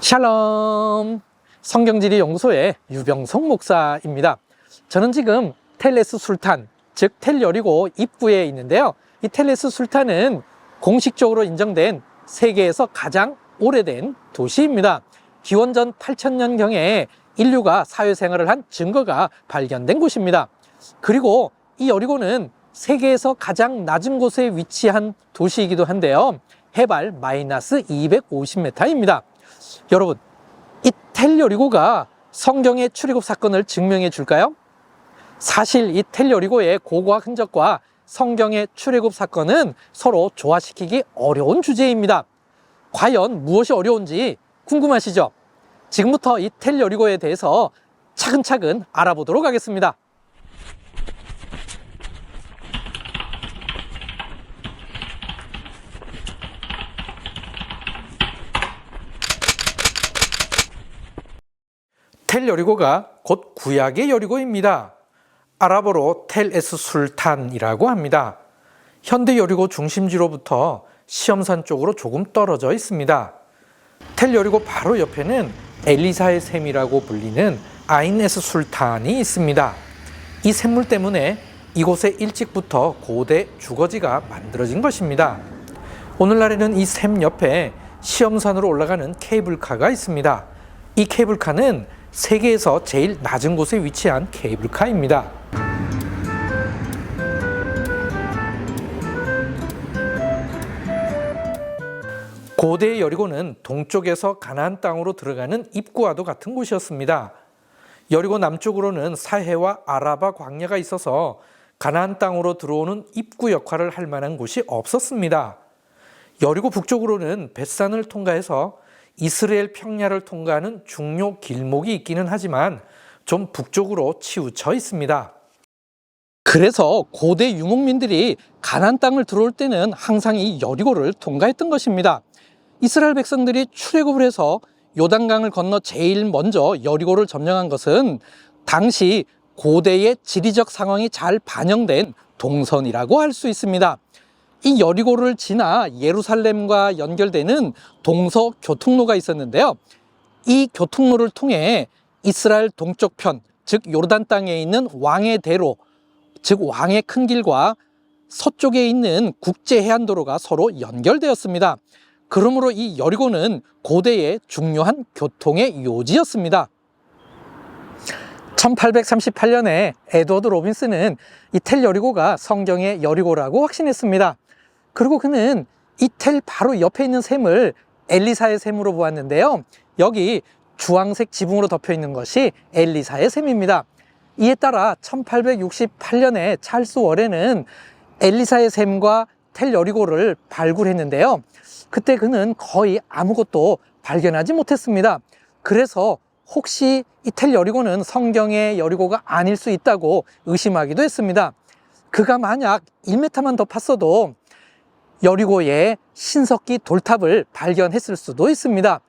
샬롬 성경지리 연구소의 유병성 목사입니다. 저는 지금 텔레스 술탄 즉 텔여리고 입구에 있는데요. 이 텔레스 술탄은 공식적으로 인정된 세계에서 가장 오래된 도시입니다. 기원전 8000년경에 인류가 사회생활을 한 증거가 발견된 곳입니다. 그리고 이 여리고는 세계에서 가장 낮은 곳에 위치한 도시이기도 한데요. 해발 마이너스 250m입니다. 여러분, 이 텔여리고가 성경의 출애굽 사건을 증명해 줄까요? 사실 이 텔여리고의 고고학 흔적과 성경의 출애굽 사건은 서로 조화시키기 어려운 주제입니다. 과연 무엇이 어려운지 궁금하시죠? 지금부터 이 텔여리고에 대해서 차근차근 알아보도록 하겠습니다. 텔 여리고가 곧 구약의 여리고입니다. 아랍어로 텔 에스 술탄이라고 합니다. 현대 여리고 중심지로부터 시험산 쪽으로 조금 떨어져 있습니다. 텔 여리고 바로 옆에는 엘리사의 샘이라고 불리는 아인 에스 술탄이 있습니다. 이 샘물 때문에 이곳에 일찍부터 고대 주거지가 만들어진 것입니다. 오늘날에는 이 샘 옆에 시험산으로 올라가는 케이블카가 있습니다. 이 케이블카는 세계에서 제일 낮은 곳에 위치한 케이블카입니다. 고대 여리고는 동쪽에서 가나안 땅으로 들어가는 입구와도 같은 곳이었습니다. 여리고 남쪽으로는 사해와 아라바 광야가 있어서 가나안 땅으로 들어오는 입구 역할을 할 만한 곳이 없었습니다. 여리고 북쪽으로는 벳산을 통과해서 이스라엘 평야를 통과하는 중요 길목이 있기는 하지만 좀 북쪽으로 치우쳐 있습니다. 그래서 고대 유목민들이 가나안 땅을 들어올 때는 항상 이 여리고를 통과했던 것입니다. 이스라엘 백성들이 출애굽을 해서 요단강을 건너 제일 먼저 여리고를 점령한 것은 당시 고대의 지리적 상황이 잘 반영된 동선이라고 할 수 있습니다. 이 여리고를 지나 예루살렘과 연결되는 동서 교통로가 있었는데요. 이 교통로를 통해 이스라엘 동쪽편, 즉 요르단 땅에 있는 왕의 대로, 즉 왕의 큰 길과 서쪽에 있는 국제 해안도로가 서로 연결되었습니다. 그러므로 이 여리고는 고대의 중요한 교통의 요지였습니다. 1838년에 에드워드 로빈스는 이텔 여리고가 성경의 여리고라고 확신했습니다. 그리고 그는 이텔 바로 옆에 있는 샘을 엘리사의 샘으로 보았는데요. 여기 주황색 지붕으로 덮여 있는 것이 엘리사의 샘입니다. 이에 따라 1868년에 찰스 월에는 엘리사의 샘과 텔 여리고를 발굴했는데요. 그때 그는 거의 아무것도 발견하지 못했습니다. 그래서 혹시 이텔 여리고는 성경의 여리고가 아닐 수 있다고 의심하기도 했습니다. 그가 만약 1m만 더 팠어도 여리고의 신석기 돌탑을 발견했을 수도 있습니다.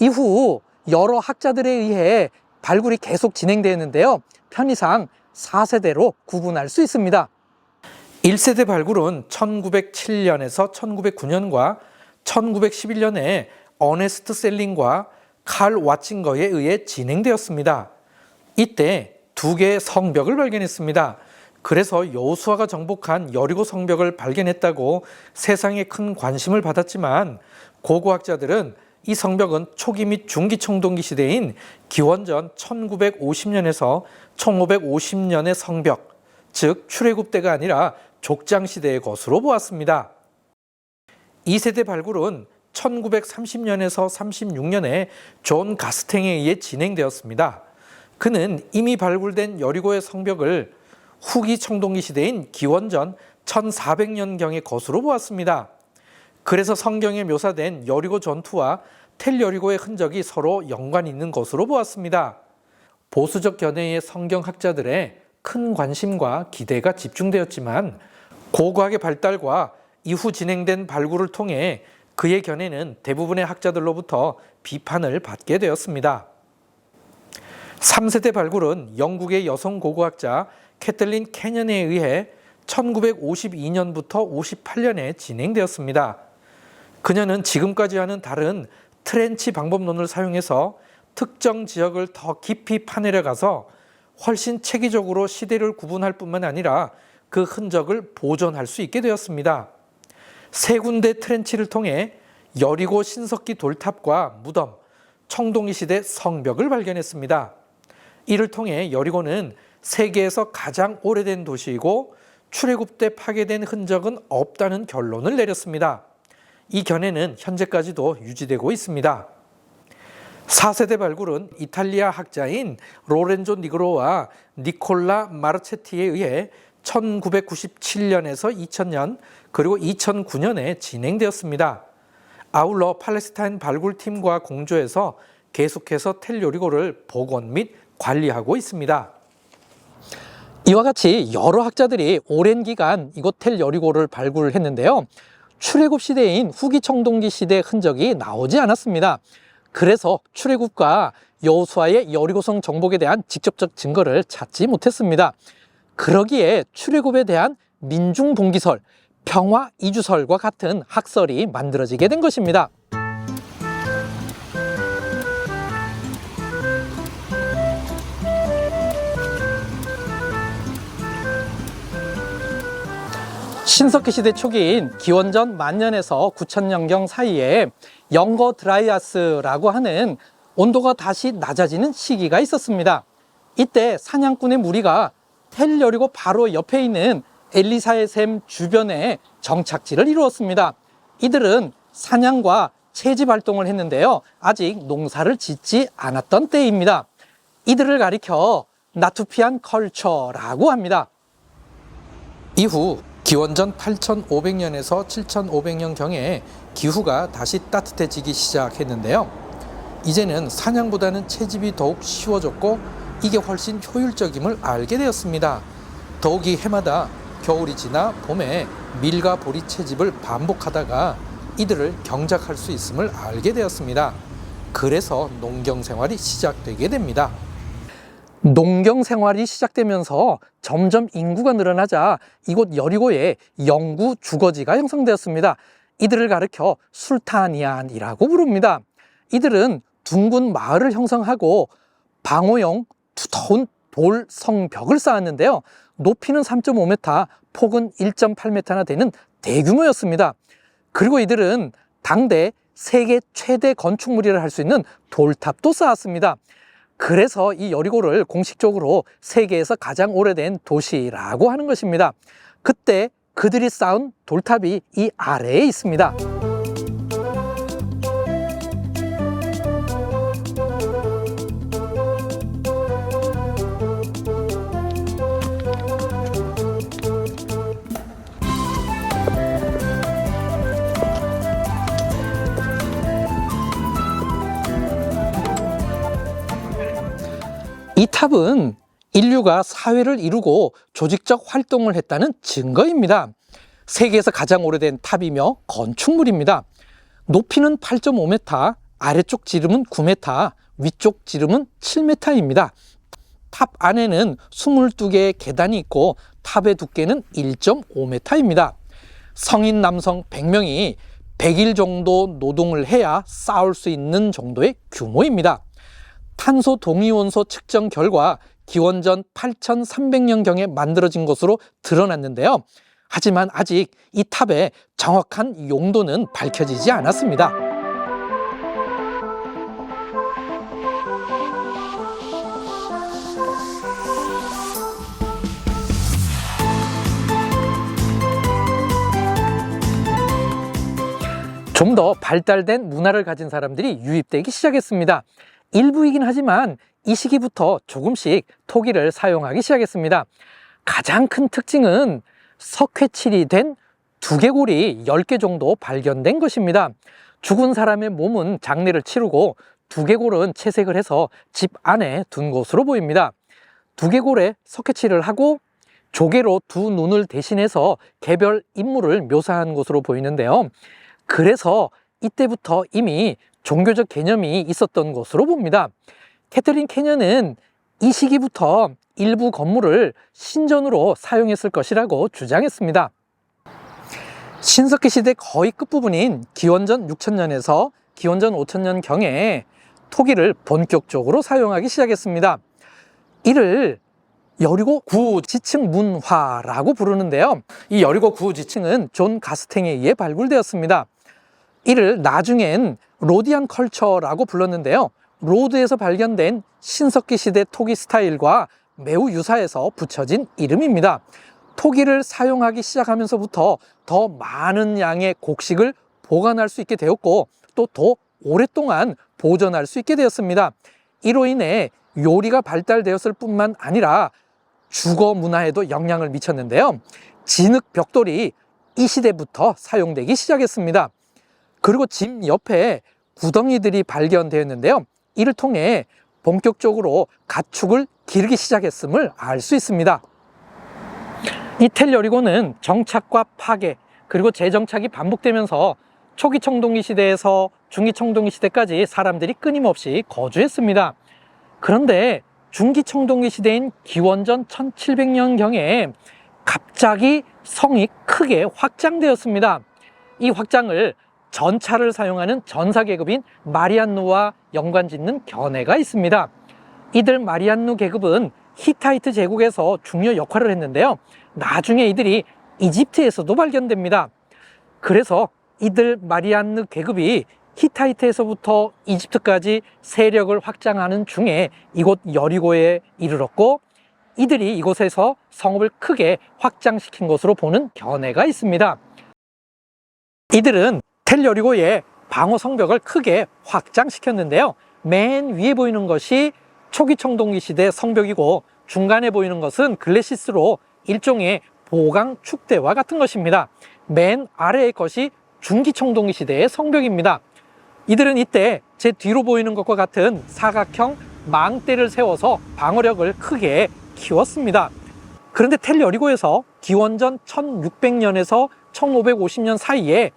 이후 여러 학자들에 의해 발굴이 계속 진행되었는데요. 편의상 4세대로 구분할 수 있습니다. 1세대 발굴은 1907년에서 1909년과 1911년에 어네스트 셀링과 칼 와칭거에 의해 진행되었습니다. 이때 두 개의 성벽을 발견했습니다. 그래서 여호수아가 정복한 여리고 성벽을 발견했다고 세상에 큰 관심을 받았지만 고고학자들은 이 성벽은 초기 및 중기 청동기 시대인 기원전 1950년에서 1550년의 성벽, 즉 출애굽 때가 아니라 족장 시대의 것으로 보았습니다. 2세대 발굴은 1930년에서 36년에 존 가스탱에 의해 진행되었습니다. 그는 이미 발굴된 여리고의 성벽을 후기 청동기 시대인 기원전 1400년경의 것으로 보았습니다. 그래서 성경에 묘사된 여리고 전투와 텔 여리고의 흔적이 서로 연관 있는 것으로 보았습니다. 보수적 견해의 성경학자들의 큰 관심과 기대가 집중되었지만 고고학의 발달과 이후 진행된 발굴을 통해 그의 견해는 대부분의 학자들로부터 비판을 받게 되었습니다. 3세대 발굴은 영국의 여성 고고학자 캐틀린 캐년에 의해 1952년부터 58년에 진행되었습니다. 그녀는 지금까지와는 다른 트렌치 방법론을 사용해서 특정 지역을 더 깊이 파내려 가서 훨씬 체계적으로 시대를 구분할 뿐만 아니라 그 흔적을 보존할 수 있게 되었습니다. 세 군데 트렌치를 통해 여리고 신석기 돌탑과 무덤, 청동기 시대 성벽을 발견했습니다. 이를 통해 여리고는 세계에서 가장 오래된 도시이고 출애굽 때 파괴된 흔적은 없다는 결론을 내렸습니다. 이 견해는 현재까지도 유지되고 있습니다. 4세대 발굴은 이탈리아 학자인 로렌조 니그로와 니콜라 마르체티에 의해 1997년에서 2000년 그리고 2009년에 진행되었습니다. 아울러 팔레스타인 발굴팀과 공조해서 계속해서 텔 요리고를 복원 및 관리하고 있습니다. 이와 같이 여러 학자들이 오랜 기간 이곳 텔 여리고를 발굴했는데요. 출애굽 시대인 후기 청동기 시대 흔적이 나오지 않았습니다. 그래서 출애굽과 여호수아의 여리고성 정복에 대한 직접적 증거를 찾지 못했습니다. 그러기에 출애굽에 대한 민중 동기설, 평화 이주설과 같은 학설이 만들어지게 된 것입니다. 신석기 시대 초기인 기원전 만년에서 9천년경 사이에 영거 드라이아스라고 하는 온도가 다시 낮아지는 시기가 있었습니다. 이때 사냥꾼의 무리가 텔 여리고 바로 옆에 있는 엘리사의 샘 주변에 정착지를 이루었습니다. 이들은 사냥과 채집 활동을 했는데요. 아직 농사를 짓지 않았던 때입니다. 이들을 가리켜 나투피안 컬처라고 합니다. 이후 기원전 8500년에서 7500년경에 기후가 다시 따뜻해지기 시작했는데요. 이제는 사냥보다는 채집이 더욱 쉬워졌고 이게 훨씬 효율적임을 알게 되었습니다. 더욱이 해마다 겨울이 지나 봄에 밀과 보리 채집을 반복하다가 이들을 경작할 수 있음을 알게 되었습니다. 그래서 농경 생활이 시작되게 됩니다. 농경 생활이 시작되면서 점점 인구가 늘어나자 이곳 여리고에 영구 주거지가 형성되었습니다. 이들을 가리켜 술타니안이라고 부릅니다. 이들은 둥근 마을을 형성하고 방호형 두터운 돌 성벽을 쌓았는데요. 높이는 3.5m, 폭은 1.8m나 되는 대규모였습니다. 그리고 이들은 당대 세계 최대 건축물이라 할 수 있는 돌탑도 쌓았습니다. 그래서 이 여리고를 공식적으로 세계에서 가장 오래된 도시라고 하는 것입니다. 그때 그들이 쌓은 돌탑이 이 아래에 있습니다. 탑은 인류가 사회를 이루고 조직적 활동을 했다는 증거입니다. 세계에서 가장 오래된 탑이며 건축물입니다. 높이는 8.5m, 아래쪽 지름은 9m, 위쪽 지름은 7m입니다. 탑 안에는 22개의 계단이 있고 탑의 두께는 1.5m입니다. 성인 남성 100명이 100일 정도 노동을 해야 쌓을 수 있는 정도의 규모입니다. 탄소 동위원소 측정 결과 기원전 8300년경에 만들어진 것으로 드러났는데요. 하지만 아직 이 탑의 정확한 용도는 밝혀지지 않았습니다. 좀 더 발달된 문화를 가진 사람들이 유입되기 시작했습니다. 일부이긴 하지만 이 시기부터 조금씩 토기를 사용하기 시작했습니다. 가장 큰 특징은 석회칠이 된 두개골이 10개 정도 발견된 것입니다. 죽은 사람의 몸은 장례를 치르고 두개골은 채색을 해서 집 안에 둔 것으로 보입니다. 두개골에 석회칠을 하고 조개로 두 눈을 대신해서 개별 인물을 묘사한 것으로 보이는데요. 그래서 이때부터 이미 종교적 개념이 있었던 것으로 봅니다. 캐터린 캐년은 이 시기부터 일부 건물을 신전으로 사용했을 것이라고 주장했습니다. 신석기 시대 거의 끝부분인 기원전 6000년에서 기원전 5천년 경에 토기를 본격적으로 사용하기 시작했습니다. 이를 여리고 구지층 문화라고 부르는데요. 이 여리고 구지층은 존 가스탱에 의해 발굴되었습니다. 이를 나중엔 로디안 컬처라고 불렀는데요. 로드에서 발견된 신석기 시대 토기 스타일과 매우 유사해서 붙여진 이름입니다. 토기를 사용하기 시작하면서부터 더 많은 양의 곡식을 보관할 수 있게 되었고 또 더 오랫동안 보존할 수 있게 되었습니다. 이로 인해 요리가 발달되었을 뿐만 아니라 주거 문화에도 영향을 미쳤는데요. 진흙 벽돌이 이 시대부터 사용되기 시작했습니다. 그리고 집 옆에 구덩이들이 발견되었는데요. 이를 통해 본격적으로 가축을 기르기 시작했음을 알 수 있습니다. 이텔 여리고는 정착과 파괴 그리고 재정착이 반복되면서 초기 청동기 시대에서 중기 청동기 시대까지 사람들이 끊임없이 거주했습니다. 그런데 중기 청동기 시대인 기원전 1700년경에 갑자기 성이 크게 확장되었습니다. 이 확장을 전차를 사용하는 전사 계급인 마리안누와 연관 짓는 견해가 있습니다. 이들 마리안누 계급은 히타이트 제국에서 중요 역할을 했는데요. 나중에 이들이 이집트에서도 발견됩니다. 그래서 이들 마리안누 계급이 히타이트에서부터 이집트까지 세력을 확장하는 중에 이곳 여리고에 이르렀고 이들이 이곳에서 성읍을 크게 확장시킨 것으로 보는 견해가 있습니다. 이들은 텔 여리고의 방어 성벽을 크게 확장시켰는데요. 맨 위에 보이는 것이 초기 청동기 시대 성벽이고 중간에 보이는 것은 글래시스로 일종의 보강 축대와 같은 것입니다. 맨 아래의 것이 중기 청동기 시대의 성벽입니다. 이들은 이때 제 뒤로 보이는 것과 같은 사각형 망대를 세워서 방어력을 크게 키웠습니다. 그런데 텔 여리고에서 기원전 1600년에서 1550년 사이에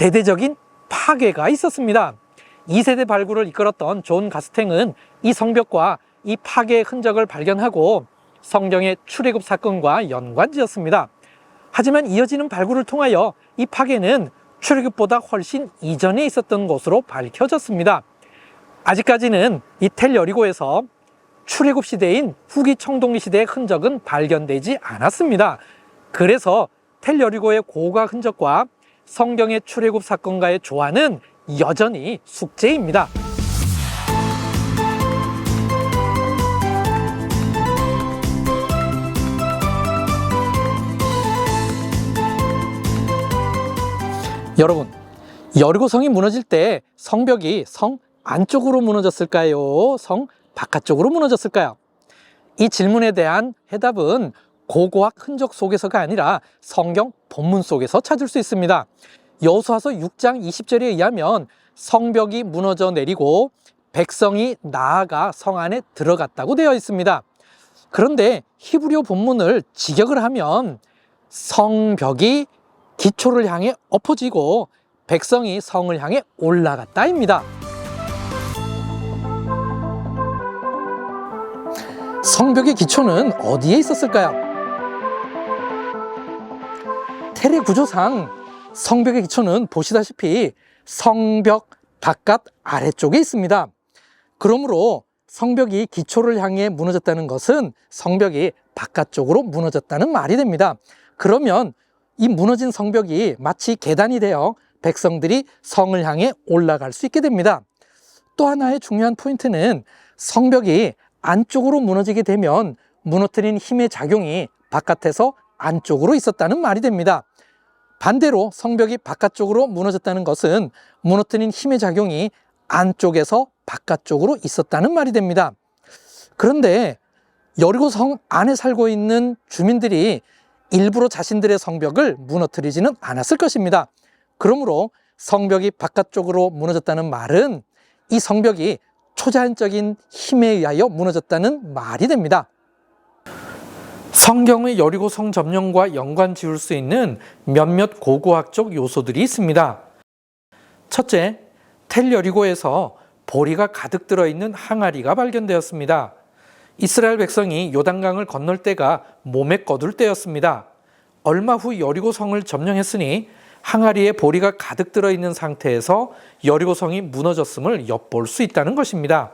대대적인 파괴가 있었습니다. 2세대 발굴을 이끌었던 존 가스탱은 이 성벽과 이 파괴의 흔적을 발견하고 성경의 출애굽 사건과 연관지었습니다. 하지만 이어지는 발굴을 통하여 이 파괴는 출애굽보다 훨씬 이전에 있었던 것으로 밝혀졌습니다. 아직까지는 이 텔 여리고에서 출애굽 시대인 후기 청동기 시대의 흔적은 발견되지 않았습니다. 그래서 텔 여리고의 고가 흔적과 성경의 출애굽 사건과의 조화는 여전히 숙제입니다. 여러분, 여리고성이 무너질 때 성벽이 성 안쪽으로 무너졌을까요? 성 바깥쪽으로 무너졌을까요? 이 질문에 대한 해답은 고고학 흔적 속에서가 아니라 성경 본문 속에서 찾을 수 있습니다. 여수와서 6장 20절에 의하면 성벽이 무너져 내리고 백성이 나아가 성 안에 들어갔다고 되어 있습니다. 그런데 히브리어 본문을 직역을 하면 성벽이 기초를 향해 엎어지고 백성이 성을 향해 올라갔다입니다. 성벽의 기초는 어디에 있었을까요? 테레 구조상 성벽의 기초는 보시다시피 성벽 바깥 아래쪽에 있습니다. 그러므로 성벽이 기초를 향해 무너졌다는 것은 성벽이 바깥쪽으로 무너졌다는 말이 됩니다. 그러면 이 무너진 성벽이 마치 계단이 되어 백성들이 성을 향해 올라갈 수 있게 됩니다. 또 하나의 중요한 포인트는 성벽이 안쪽으로 무너지게 되면 무너뜨린 힘의 작용이 바깥에서 안쪽으로 있었다는 말이 됩니다. 반대로 성벽이 바깥쪽으로 무너졌다는 것은 무너뜨린 힘의 작용이 안쪽에서 바깥쪽으로 있었다는 말이 됩니다. 그런데 여리고 성 안에 살고 있는 주민들이 일부러 자신들의 성벽을 무너뜨리지는 않았을 것입니다. 그러므로 성벽이 바깥쪽으로 무너졌다는 말은 이 성벽이 초자연적인 힘에 의하여 무너졌다는 말이 됩니다. 성경의 여리고 성 점령과 연관 지을 수 있는 몇몇 고고학적 요소들이 있습니다. 첫째, 텔 여리고에서 보리가 가득 들어있는 항아리가 발견되었습니다. 이스라엘 백성이 요단강을 건널 때가 몸에 거둘 때였습니다. 얼마 후 여리고 성을 점령했으니 항아리에 보리가 가득 들어 있는 상태에서 여리고 성이 무너졌음을 엿볼 수 있다는 것입니다.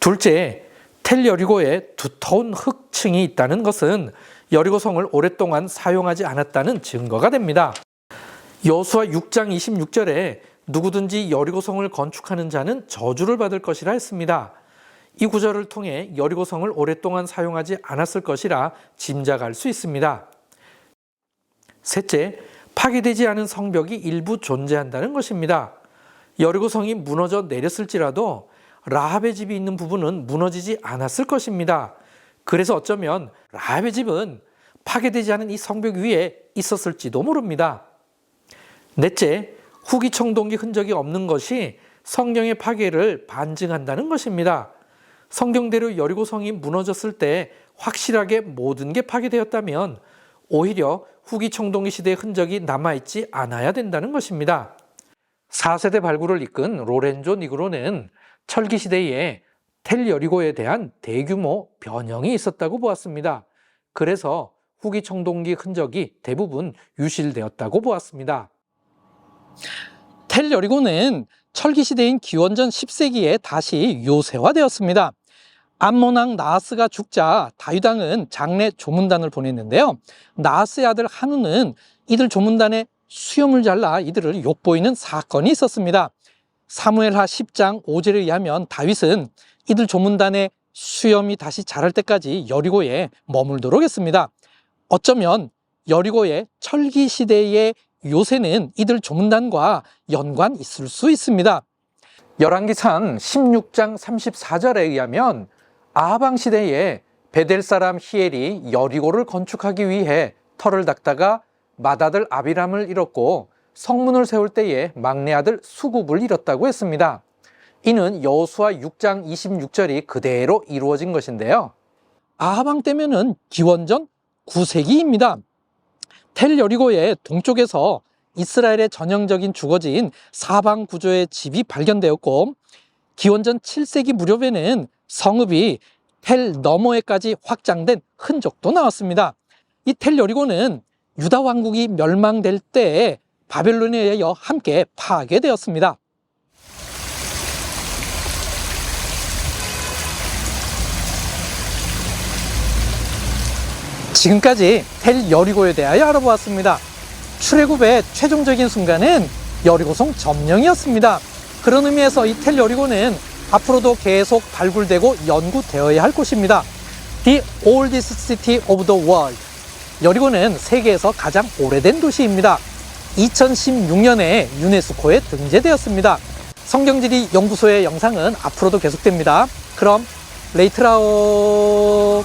둘째, 텔 여리고에 두터운 흙층이 있다는 것은 여리고성을 오랫동안 사용하지 않았다는 증거가 됩니다. 여수와 6장 26절에 누구든지 여리고성을 건축하는 자는 저주를 받을 것이라 했습니다. 이 구절을 통해 여리고성을 오랫동안 사용하지 않았을 것이라 짐작할 수 있습니다. 셋째, 파괴되지 않은 성벽이 일부 존재한다는 것입니다. 여리고성이 무너져 내렸을지라도 라합의 집이 있는 부분은 무너지지 않았을 것입니다. 그래서 어쩌면 라합의 집은 파괴되지 않은 이 성벽 위에 있었을지도 모릅니다. 넷째, 후기 청동기 흔적이 없는 것이 성경의 파괴를 반증한다는 것입니다. 성경대로 여리고 성이 무너졌을 때 확실하게 모든 게 파괴되었다면 오히려 후기 청동기 시대의 흔적이 남아있지 않아야 된다는 것입니다. 4세대 발굴을 이끈 로렌조 니그로는 철기 시대에 텔 여리고에 대한 대규모 변형이 있었다고 보았습니다. 그래서 후기 청동기 흔적이 대부분 유실되었다고 보았습니다. 텔 여리고는 철기 시대인 기원전 10세기에 다시 요새화되었습니다. 암몬왕 나하스가 죽자 다유당은 장례 조문단을 보냈는데요. 나하스의 아들 한우는 이들 조문단에 수염을 잘라 이들을 욕보이는 사건이 있었습니다. 사무엘하 10장 5절에 의하면 다윗은 이들 조문단의 수염이 다시 자랄 때까지 여리고에 머물도록 했습니다. 어쩌면 여리고의 철기 시대의 요새는 이들 조문단과 연관 있을 수 있습니다. 열왕기상 16장 34절에 의하면 아하방 시대에 베델 사람 히엘이 여리고를 건축하기 위해 터를 닦다가 맏아들 아비람을 잃었고 성문을 세울 때에 막내 아들 수굽을 잃었다고 했습니다. 이는 여호수아 6장 26절이 그대로 이루어진 것인데요. 아하방 때면은 기원전 9세기입니다. 텔 여리고의 동쪽에서 이스라엘의 전형적인 주거지인 사방 구조의 집이 발견되었고 기원전 7세기 무렵에는 성읍이 텔 너머에까지 확장된 흔적도 나왔습니다. 이 텔 여리고는 유다 왕국이 멸망될 때 바벨론에 의하여 함께 파괴되었습니다. 지금까지 텔 여리고에 대하여 알아보았습니다. 출애굽의 최종적인 순간은 여리고성 점령이었습니다. 그런 의미에서 이 텔 여리고는 앞으로도 계속 발굴되고 연구되어야 할 곳입니다. The oldest city of the world. 여리고는 세계에서 가장 오래된 도시입니다. 2016년에 유네스코에 등재되었습니다. 성경지리 연구소의 영상은 앞으로도 계속됩니다. 그럼 레이트라오